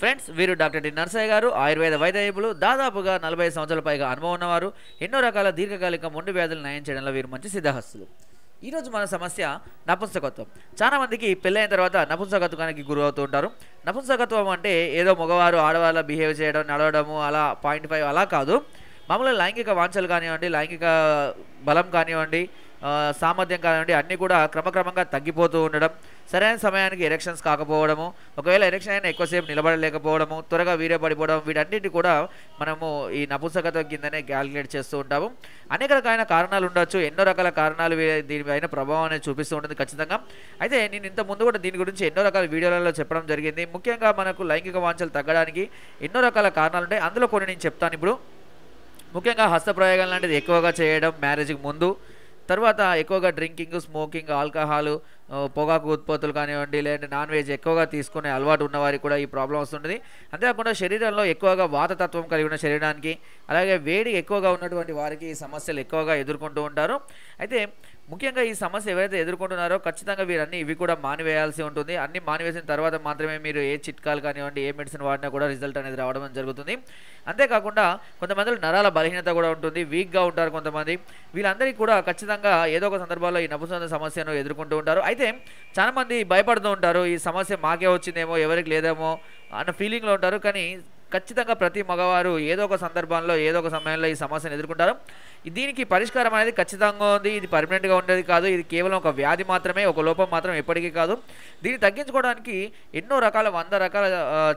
Friends వీరు doctor T Narsayya గారు ఆయుర్వేద వైద్య నిపుణులు దాదాపుగా నలభై సంవత్సరాల పైగా అనుభవం ఉన్నవారు. ఎన్నో రకాల దీర్ఘకాలిక మొండి వ్యాధులు నయం చేయడంలో వీరు మంచి సిద్ధహస్తులు. ఈరోజు మన సమస్య నపుంసకత్వం. చాలా మందికి పెళ్ళైన తర్వాత నపుంసకత్వానికి గురవుతూ ఉంటారు. నపుంసకత్వం అంటే ఏదో మగవారు ఆడవాళ్ళ బిహేవ్ చేయడం నడవడము అలా పాయింట్ ఫైవ్ అలా కాదు. మామూలుగా లైంగిక వాంఛలు కానివ్వండి లైంగిక బలం కానివ్వండి సామర్థ్యం కానివ్వండి అన్నీ కూడా క్రమక్రమంగా తగ్గిపోతూ ఉండడం సరైన సమయానికి ఎరెక్షన్స్ కాకపోవడము ఒకవేళ ఎరెక్షన్ అయినా ఎక్కువసేపు నిలబడలేకపోవడము త్వరగా వీరే పడిపోవడం వీటన్నిటి కూడా మనము ఈ నపుంసకత కిందనే క్యాలిక్యులేట్ చేస్తూ ఉంటాము. అనేక రకాలైన కారణాలు ఉండొచ్చు ఎన్నో రకాల కారణాలు దీనిపైన ప్రభావం అనేది చూపిస్తూ ఉంటుంది ఖచ్చితంగా. అయితే నేను ఇంత ముందు కూడా దీని గురించి ఎన్నో రకాల వీడియోలలో చెప్పడం జరిగింది. ముఖ్యంగా మనకు లైంగిక వాంఛలు తగ్గడానికి ఎన్నో రకాల కారణాలు ఉంటాయి. అందులో కొన్ని నేను చెప్తాను ఇప్పుడు. ముఖ్యంగా హస్తప్రయోగాలు లాంటిది ఎక్కువగా చేయడం మ్యారేజ్కి ముందు తర్వాత ఎక్కువగా డ్రింకింగ్ స్మోకింగ్ ఆల్కహాల్ పొగాకు ఉత్పత్తులు కానివ్వండి లేదంటే నాన్ వెజ్ ఎక్కువగా తీసుకునే అలవాటు ఉన్నవారికి కూడా ఈ ప్రాబ్లం వస్తుంటుంది. అంతేకాకుండా శరీరంలో ఎక్కువగా వాతతత్వం కలిగిన శరీరానికి అలాగే వేడి ఎక్కువగా ఉన్నటువంటి వారికి ఈ సమస్యలు ఎక్కువగా ఎదుర్కొంటూ ఉంటారు. అయితే ముఖ్యంగా ఈ సమస్య ఎవరైతే ఎదుర్కొంటున్నారో ఖచ్చితంగా వీరన్నీ ఇవి కూడా మానివేయాల్సి ఉంటుంది. అన్ని మానివేసిన తర్వాత మాత్రమే మీరు ఏ చిట్కాలు కానివ్వండి ఏ మెడిసిన్ వాడినా కూడా రిజల్ట్ అనేది రావడం జరుగుతుంది. అంతేకాకుండా కొంతమందిలో నరాల బలహీనత కూడా ఉంటుంది వీక్గా ఉంటారు కొంతమంది. వీళ్ళందరికీ కూడా ఖచ్చితంగా ఏదో ఒక సందర్భాల్లో ఈ నపుసంద సమస్యను ఎదుర్కొంటూ ఉంటారు. అయితే చాలామంది భయపడుతూ ఉంటారు ఈ సమస్య మాకే వచ్చిందేమో ఎవరికి లేదేమో అన్న ఫీలింగ్లో ఉంటారు. కానీ ఖచ్చితంగా ప్రతి మగవారు ఏదో ఒక సందర్భంలో ఏదో ఒక సమయంలో ఈ సమస్యను ఎదుర్కొంటారు. దీనికి పరిష్కారం అనేది ఖచ్చితంగా ఉంది. ఇది పర్మనెంట్గా ఉండేది కాదు. ఇది కేవలం ఒక వ్యాధి మాత్రమే ఒక లోపం మాత్రం ఎప్పటికీ కాదు. దీన్ని తగ్గించుకోవడానికి ఎన్నో రకాల వంద రకాల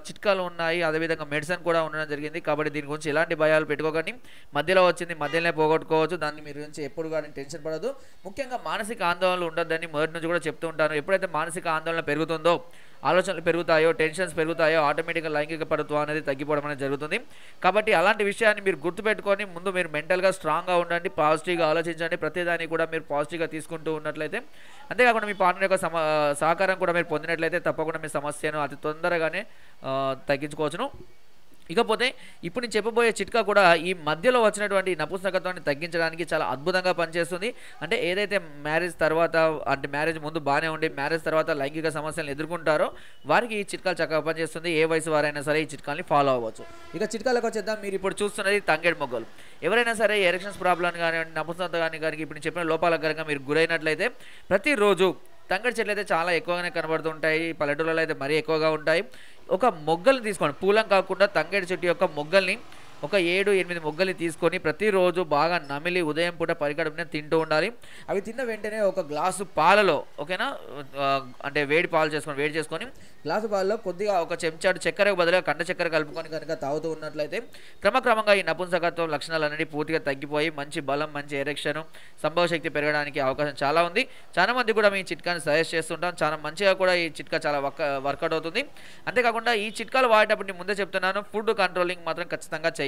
చిట్కాలు ఉన్నాయి. అదేవిధంగా మెడిసిన్ కూడా ఉండడం జరిగింది. కాబట్టి దీని గురించి ఎలాంటి భయాలు పెట్టుకోకండి. మధ్యలో వచ్చింది మధ్యలోనే పోగొట్టుకోవచ్చు. దాన్ని మీరు గురించి ఎప్పుడు కానీ టెన్షన్ పడదు. ముఖ్యంగా మానసిక ఆందోళనలు ఉండొద్దని మొదటి నుంచి కూడా చెప్తూ ఉంటాను. ఎప్పుడైతే మానసిక ఆందోళన పెరుగుతుందో ఆలోచనలు పెరుగుతాయో టెన్షన్స్ పెరుగుతాయో ఆటోమేటిక్గా లైంగిక పరుత్వం అనేది తగ్గిపోవడం అనేది జరుగుతుంది. కాబట్టి అలాంటి విషయాన్ని మీరు గుర్తుపెట్టుకొని ముందు మీరు మెంటల్గా స్ట్రాంగ్గా ఉండండి పాజిటివ్గా ఆలోచించండి. ప్రతిదాన్ని కూడా మీరు పాజిటివ్గా తీసుకుంటూ ఉన్నట్లయితే అంతేకాకుండా మీ పార్ట్నర్ యొక్క సమ సహకారం కూడా మీరు పొందినట్లయితే తప్పకుండా మీ సమస్యను అతి తొందరగానే తగ్గించుకోవచ్చును. ఇకపోతే ఇప్పుడు నేను చెప్పబోయే చిట్కా కూడా ఈ మధ్యలో వచ్చినటువంటి నపుంసకత్వాన్ని తగ్గించడానికి చాలా అద్భుతంగా పనిచేస్తుంది. అంటే ఏదైతే మ్యారేజ్ తర్వాత అంటే మ్యారేజ్ ముందు బాగానే ఉండి మ్యారేజ్ తర్వాత లైంగిక సమస్యలను ఎదుర్కొంటారో వారికి ఈ చిట్కాలు చక్కగా పనిచేస్తుంది. ఏ వయసు వారైనా సరే ఈ చిట్కాల్ని ఫాలో అవ్వచ్చు. ఇక చిట్కాలకు వచ్చేద్దాం. మీరు ఇప్పుడు చూస్తున్నది తంగేడు మొగ్గలు. ఎవరైనా సరే ఎరక్షన్స్ ప్రాబ్లం కానివ్వండి నపుంసకత కానీ కానీ ఇప్పుడు చెప్పిన లోపాల కనుక మీరు గురైనట్లయితే ప్రతిరోజు తంగడి చెట్లు అయితే చాలా ఎక్కువగానే కనబడుతుంటాయి. పల్లెటూళ్ళలో అయితే మరీ ఎక్కువగా ఉంటాయి. ఒక మొగ్గల్ని తీసుకోండి. పూలం కాకుండా తంగడి చెట్టు యొక్క మొగ్గల్ని ఒక ఏడు ఎనిమిది మొగ్గల్ని తీసుకొని ప్రతిరోజు బాగా నమిలి ఉదయం పూట పరిగడుపునే తింటూ ఉండాలి. అవి తిన్న వెంటనే ఒక గ్లాసు పాలలో ఓకేనా? అంటే వేడి పాలు చేసుకొని వేడి చేసుకొని గ్లాసు పాలలో కొద్దిగా ఒక చెంచాడు చక్కెరకు బదులుగా కండ చక్కెర కలుపుకొని కనుక తాగుతూ ఉన్నట్లయితే క్రమక్రమంగా ఈ నపుంసకత్వం లక్షణాలు అనేవి పూర్తిగా తగ్గిపోయి మంచి బలం మంచి ఎరెక్షన్ సంభవ శక్తి పెరగడానికి అవకాశం చాలా ఉంది. చాలా మంది కూడా మీ చిట్కాని సజెస్ట్ చేస్తుంటాం చాలా మంచిగా కూడా ఈ చిట్కా చాలా వర్క్ వర్కౌట్ అవుతుంది. అంతేకాకుండా ఈ చిట్కాలు వాడేటప్పుడు ముందే చెప్తున్నాను ఫుడ్ కంట్రోలింగ్ మాత్రం ఖచ్చితంగా చేయాలి.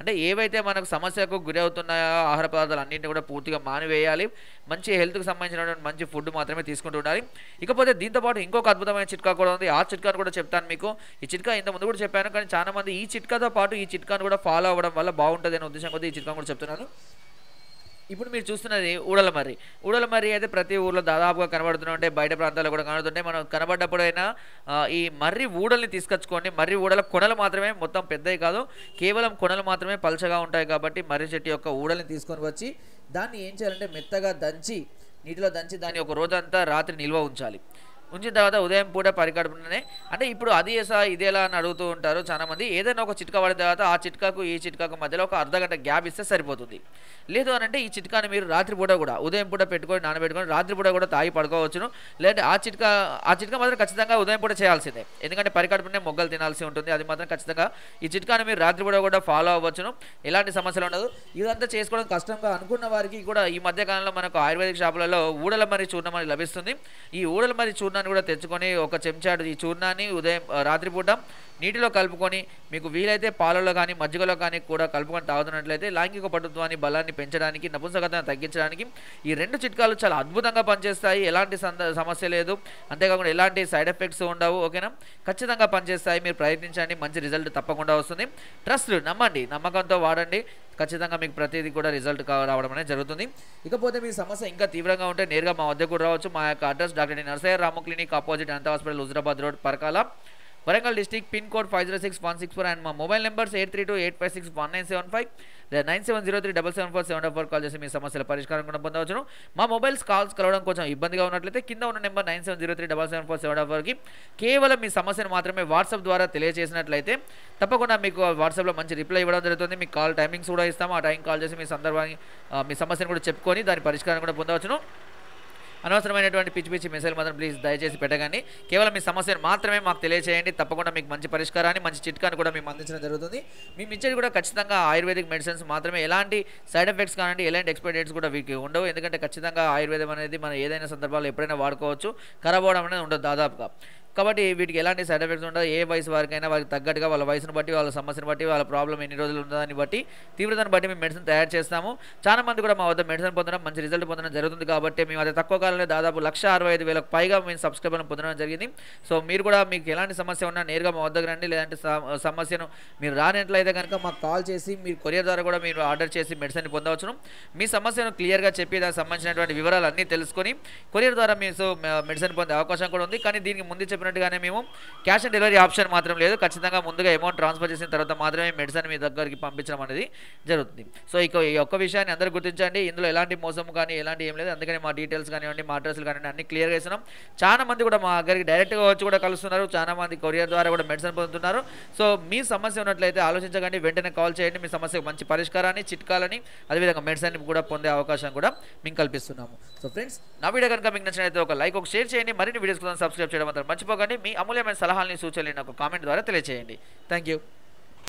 అంటే ఏవైతే మనకు సమస్యకు గురి అవుతున్నాయో ఆహార పదార్థాలు అన్నింటినీ కూడా పూర్తిగా మానివేయాలి. మంచి హెల్త్కి సంబంధించినటువంటి మంచి ఫుడ్ మాత్రమే తీసుకుంటూ ఉండాలి. ఇకపోతే దీంతో పాటు ఇంకొక అద్భుతమైన చిట్కా కూడా ఉంది. ఆ చిట్కాను కూడా చెప్తాను మీకు. ఈ చిట్కా ఇంత ముందు కూడా చెప్పాను కానీ చాలామంది ఈ చిట్కాతో పాటు ఈ చిట్కాను కూడా ఫాలో అవ్వడం వల్ల బాగుంటుంది అనే ఉద్దేశం కొద్దీ ఈ చిట్కాను కూడా చెప్తున్నాను. ఇప్పుడు మీరు చూస్తున్నది ఊడలమర్రి. ఊడలమర్రి అయితే ప్రతి ఊర్లో దాదాపుగా కనబడుతూనే ఉంటాయి. బయట ప్రాంతాల్లో కూడా కనబడుతుంటాయి. మనం కనబడ్డప్పుడైనా ఈ మర్రి ఊడల్ని తీసుకొచ్చుకోండి. మర్రి ఊడల కొనలు మాత్రమే మొత్తం పెద్దవి కాదు. కేవలం కొనలు మాత్రమే పలచగా ఉంటాయి కాబట్టి మర్రి చెట్టు యొక్క ఊడల్ని తీసుకొని వచ్చి దాన్ని ఏం చేయాలంటే మెత్తగా దంచి నీటిలో దంచి దాన్ని ఒక రోజంతా రాత్రి నిల్వ ఉంచాలి. ఉంచిన తర్వాత ఉదయం పూట పరికడుపునే అంటే ఇప్పుడు అది ఏసా ఇదేలా అని అడుగుతూ ఉంటారు చాలామంది ఏదైనా ఒక చిట్కా పడిన తర్వాత ఆ చిట్కాకు ఈ చిట్కాకు మధ్యలో ఒక అర్ధగంట గ్యాప్ ఇస్తే సరిపోతుంది. లేదు అని అంటే ఈ చిట్కాని మీరు రాత్రిపూట కూడా ఉదయం పూట పెట్టుకొని నానబెట్టుకొని రాత్రిపూట కూడా తాగి పడుకోవచ్చును. లేదంటే ఆ చిట్కా ఆ చిట్కా మాత్రం ఖచ్చితంగా ఉదయం పూట చేయాల్సిందే. ఎందుకంటే పరికడుపునే మొగ్గలు తినాల్సి ఉంటుంది అది మాత్రం ఖచ్చితంగా ఈ చిట్కాని మీరు రాత్రిపూట కూడా ఫాలో అవ్వచ్చును. ఎలాంటి సమస్యలు ఉండదు. ఇదంతా చేసుకోవడం కష్టంగా అనుకున్న వారికి కూడా ఈ మధ్యకాలంలో మనకు ఆయుర్వేదిక్ షాపులలో ఊడల మరి చూర్ణం లభిస్తుంది. ఈ ఊడల మరి చూర్ణాన్ని కూడా తెచ్చుకొని ఒక చెంచాడు ఈ చూర్ణాన్ని ఉదయం రాత్రిపూట నీటిలో కలుపుకొని మీకు వీలైతే పాలలో కానీ మజ్జిగలో కానీ కూడా కలుపుకొని తాగుతున్నట్లయితే లైంగిక పటుత్వాన్ని బలాన్ని పెంచడానికి నపుంసకతను తగ్గించడానికి ఈ రెండు చిట్కాలు చాలా అద్భుతంగా పనిచేస్తాయి. ఎలాంటి సంద సమస్య లేదు. అంతేకాకుండా ఎలాంటి సైడ్ ఎఫెక్ట్స్ ఉండవు. ఓకేనా? ఖచ్చితంగా పనిచేస్తాయి. మీరు ప్రయత్నించండి. మంచి రిజల్ట్ తప్పకుండా వస్తుంది. ట్రస్ట్ నమ్మండి. నమ్మకంతో వాడండి. ఖచ్చితంగా మీకు ప్రతిదీ కూడా రిజల్ట్ రావడం అనేది జరుగుతుంది. ఇకపోతే మీ సమస్య ఇంకా తీవ్రంగా ఉంటే నేరుగా మా వద్దకు కూడా రావచ్చు. మా యొక్క address doctor Narsayya Ramu clinic opposite Anantha hospital Huzurabad road Parakala. Warangal district pin code five zero six one six four and మా mobile numbers eight three two eight five six one nine seven five లేదా nine seven zero three double seven four seven four call చేసి మీ సమస్యల పరిష్కారం కూడా పొందవచ్చును. మా mobiles calls కలవడం కొంచెం ఇబ్బందిగా ఉన్నట్లయితే కింద ఉన్న number nine seven zero three double seven four seven ఫోర్కి కేవలం మీ సమస్యను మాత్రమే వాట్సాప్ ద్వారా తెలియజేసినట్లయితే తప్పకుండా మీకు వాట్సాప్లో మంచి రిప్లై ఇవ్వడం జరుగుతుంది. మీకు కాల్ టైమింగ్స్ కూడా ఇస్తాము. ఆ టైం కాల్ చేసి మీ సందర్భాన్ని మీ సమస్యను కూడా చెప్పుకొని దాని పరిష్కారం కూడా పొందవచ్చును. అనవసరమైనటువంటి పిచ్చి పిచ్చి మెసేజ్ మాత్రం ప్లీజ్ దయచేసి పెట్టగానే కేవలం మీ సమస్యను మాత్రమే మాకు తెలియజేయండి తప్పకుండా మీకు మంచి పరిష్కారాన్ని మంచి చిట్కాని కూడా మేము అందించడం జరుగుతుంది. మేము ఇచ్చేది కూడా ఖచ్చితంగా ఆయుర్వేదిక్ మెడిసిన్స్ మాత్రమే. ఎలాంటి సైడ్ ఎఫెక్ట్స్ కానివ్వండి ఎలాంటి ఎక్స్పైరీ డేట్స్ కూడా వీటికి ఉండవు. ఎందుకంటే ఖచ్చితంగా ఆయుర్వేదం అనేది మనం ఏదైనా సందర్భాల్లో ఎప్పుడైనా వాడుకోవచ్చు. ఖరాబ్ అవడం అనేది ఉండదు దాదాపుగా. కాబట్టి వీటికి ఎలాంటి సైడ్ ఎఫెక్ట్స్ ఉండదు ఏ వయసు వారికైనా వారికి తగ్గట్టుగా వాళ్ళ వయసును బట్టి వాళ్ళ సమస్యను బట్టి వాళ్ళ ప్రాబ్లం ఎన్ని రోజులు ఉంటుందని బట్టి తీవ్రతను బట్టి మేము మెడిసిన్ తయారు చేస్తాము. చాలా మంది కూడా మా వద్ద మెడిసిన్ పొందడం మంచి రిజల్ట్ పొందడం జరుగుతుంది కాబట్టి మేము అదే తక్కువ కాలంలో దాదాపు లక్ష అరవై ఐదు వేలకు పైగా మేము సబ్స్క్రైబర్లను పొందడం జరిగింది. సో మీరు కూడా మీకు ఎలాంటి సమస్య ఉన్నా నేరుగా మా వద్దకు రండి. లేదంటే స- సమస్యను మీరు రానట్లయితే కనుక మాకు కాల్ చేసి మీరు కొరియర్ ద్వారా కూడా మీరు ఆర్డర్ చేసి మెడిసిన్ పొందవచ్చును. మీ సమస్యను క్లియర్గా చెప్పి దానికి సంబంధించినటువంటి వివరాలు అన్నీ తెలుసుకొని కొరియర్ ద్వారా మీరు సో మెడిసిన్ పొందే అవకాశం కూడా ఉంది. కానీ దీనికి ముందు చెప్పినట్టుగానే మేము క్యాష్ ఆన్ డెలివరీ ఆప్షన్ మాత్రం లేదు. ఖచ్చితంగా ముందుగా అమౌంట్ ట్రాన్స్ఫర్ చేసిన తర్వాత మాత్రమే మెడిసిన్ మీ దగ్గరికి పంపించడం అనేది జరుగుతుంది. సో ఇక ఈ ఒక్క విషయాన్ని అందరూ గుర్తించండి. ఇందులో ఎలాంటి మోసం కానీ ఎలాంటి ఏం లేదు. అందుకని మా డీటెయిల్స్ కానివ్వండి మా అడ్రస్లు కానివ్వండి అన్ని క్లియర్గా ఇస్తున్నాం. చాలా మంది కూడా మా దగ్గరికి డైరెక్ట్గా వచ్చి కూడా కలుస్తున్నారు. చాలా మంది కొరియర్ ద్వారా కూడా మెడిసిన్ పొందుతున్నారు. సో మీ సమస్య ఉన్నట్లయితే ఆలోచించకండి. వెంటనే కాల్ చేయండి. మీ సమస్యకు మంచి పరిష్కారాన్ని చిట్కాలని అదేవిధంగా మెడిసిన్ కూడా పొందే అవకాశం కూడా మేము కల్పిస్తున్నాము. సో ఫ్రెండ్స్ నా వీడియో కనుక మీకు నచ్చినట్లయితే ఒక లైక్ ఒక షేర్ చేయండి. మరిన్ని వీడియోస్ కోసం సబ్స్క్రైబ్ చేయడం మాత్రం మర్చిపోకండి మీ అమూల్యమైన సలహాలని సూచనలు నాకు కామెంట్ ద్వారా తెలియజేయండి థ్యాంక్ యూ